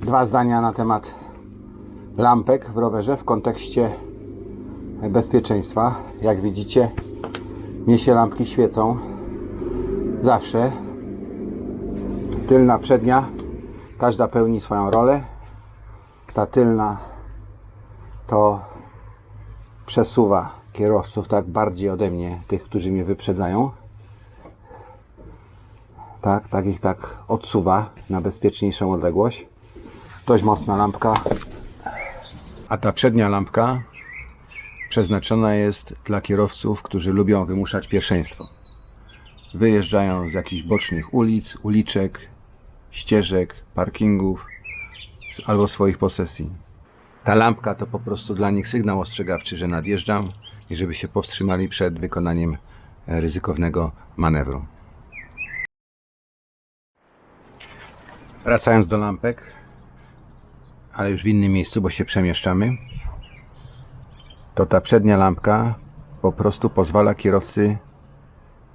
Dwa zdania na temat lampek w rowerze w kontekście bezpieczeństwa. Jak widzicie, mnie się lampki świecą zawsze. Tylna, przednia, każda pełni swoją rolę. Ta tylna to przesuwa kierowców tak bardziej ode mnie, tych, którzy mnie wyprzedzają. Tak, tak ich tak odsuwa na bezpieczniejszą odległość. Dość mocna lampka. A ta przednia lampka przeznaczona jest dla kierowców, którzy lubią wymuszać pierwszeństwo. Wyjeżdżają z jakichś bocznych ulic, uliczek, ścieżek, parkingów albo swoich posesji. Ta lampka to po prostu dla nich sygnał ostrzegawczy, że nadjeżdżam i żeby się powstrzymali przed wykonaniem e, ryzykownego manewru. Wracając do lampek, ale już w innym miejscu, bo się przemieszczamy, to ta przednia lampka po prostu pozwala kierowcy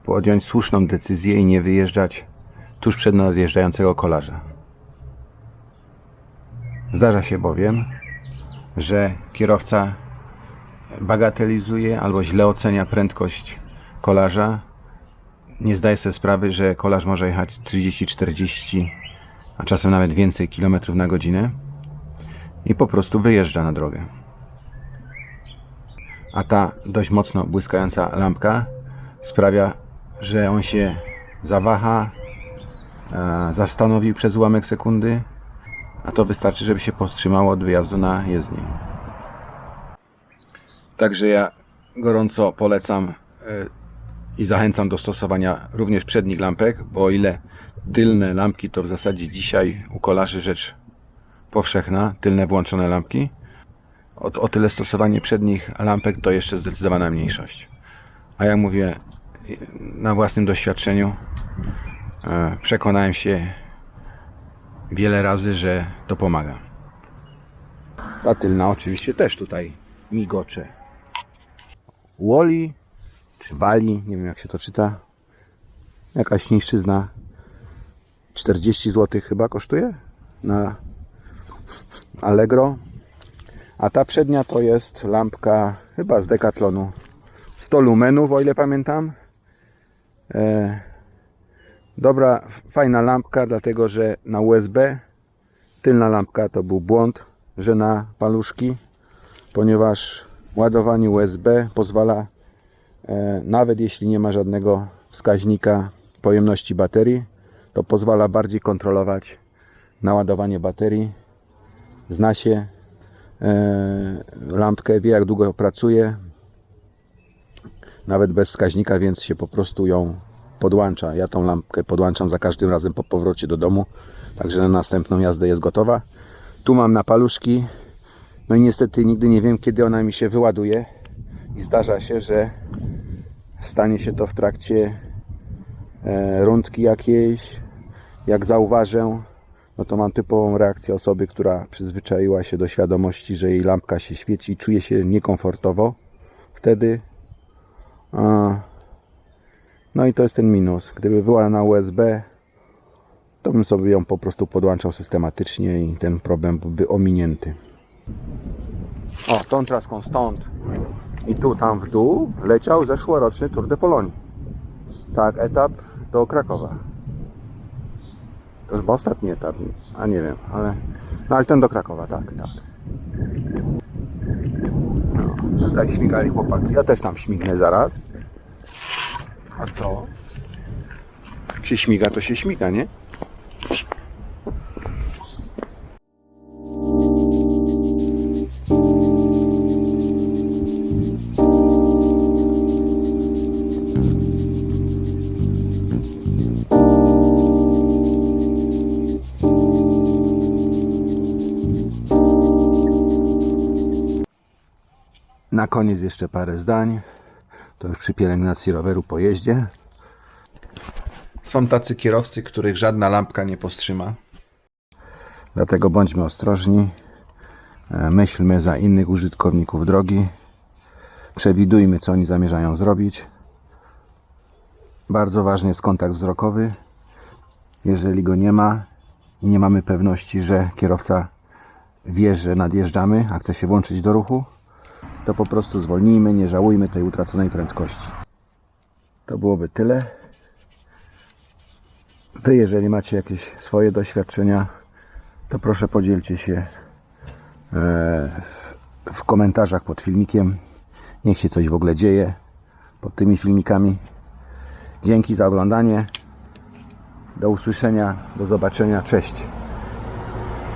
podjąć słuszną decyzję i nie wyjeżdżać tuż przed nadjeżdżającego kolarza. Zdarza się bowiem, że kierowca bagatelizuje albo źle ocenia prędkość kolarza. Nie zdaje sobie sprawy, że kolarz może jechać 30-40, a czasem nawet więcej kilometrów na godzinę i po prostu wyjeżdża na drogę. A ta dość mocno błyskająca lampka sprawia, że on się zawaha, e, zastanowił przez ułamek sekundy, a to wystarczy, żeby się powstrzymało od wyjazdu na jezdnię. Także ja gorąco polecam e, i zachęcam do stosowania również przednich lampek, bo o ile tylne lampki to w zasadzie dzisiaj u kolarzy rzecz powszechna, tylne włączone lampki, o, o tyle stosowanie przednich lampek to jeszcze zdecydowana mniejszość. A jak mówię, na własnym doświadczeniu e, przekonałem się wiele razy, że to pomaga. Ta tylna oczywiście też tutaj migocze. Woli czy Wali, nie wiem jak się to czyta. Jakaś chińszczyzna. 40 zł chyba kosztuje na Allegro. A ta przednia to jest lampka chyba z Decathlonu. 100 lumenów, o ile pamiętam. E, dobra, fajna lampka, dlatego że na USB tylna lampka to był błąd, że na paluszki, ponieważ ładowanie USB pozwala, e, nawet jeśli nie ma żadnego wskaźnika pojemności baterii, to pozwala bardziej kontrolować naładowanie baterii. Zna się e, lampkę, wie jak długo pracuje, nawet bez wskaźnika, więc się po prostu ją podłącza. Ja tą lampkę podłączam za każdym razem po powrocie do domu, także na następną jazdę jest gotowa. Tu mam na paluszki, no i niestety nigdy nie wiem, kiedy ona mi się wyładuje i zdarza się, że stanie się to w trakcie rundki jakiejś. Jak zauważę, no to mam typową reakcję osoby, która przyzwyczaiła się do świadomości, że jej lampka się świeci i czuje się niekomfortowo. Wtedy no i to jest ten minus. Gdyby była na USB, to bym sobie ją po prostu podłączał systematycznie i ten problem byłby ominięty. O, tą traską stąd i tu tam w dół leciał zeszłoroczny Tour de Pologne. Tak, etap do Krakowa. To chyba ostatni etap, a nie wiem, ale... No ale ten do Krakowa, tak, tak. No, tutaj śmigali chłopaki. Ja też tam śmignę zaraz. A co? Jak się śmiga, to się śmiga, nie? Na koniec jeszcze parę zdań. To już przy pielęgnacji roweru po jeździe. Są tacy kierowcy, których żadna lampka nie powstrzyma. Dlatego bądźmy ostrożni. E, Myślmy za innych użytkowników drogi. Przewidujmy, co oni zamierzają zrobić. Bardzo ważny jest kontakt wzrokowy. Jeżeli go nie ma, i nie mamy pewności, że kierowca wie, że nadjeżdżamy, a chce się włączyć do ruchu, to po prostu zwolnijmy, nie żałujmy tej utraconej prędkości. To byłoby tyle. Wy, jeżeli macie jakieś swoje doświadczenia, to proszę podzielcie się e, w, w komentarzach pod filmikiem. Niech się coś w ogóle dzieje pod tymi filmikami. Dzięki za oglądanie. Do usłyszenia, do zobaczenia. Cześć.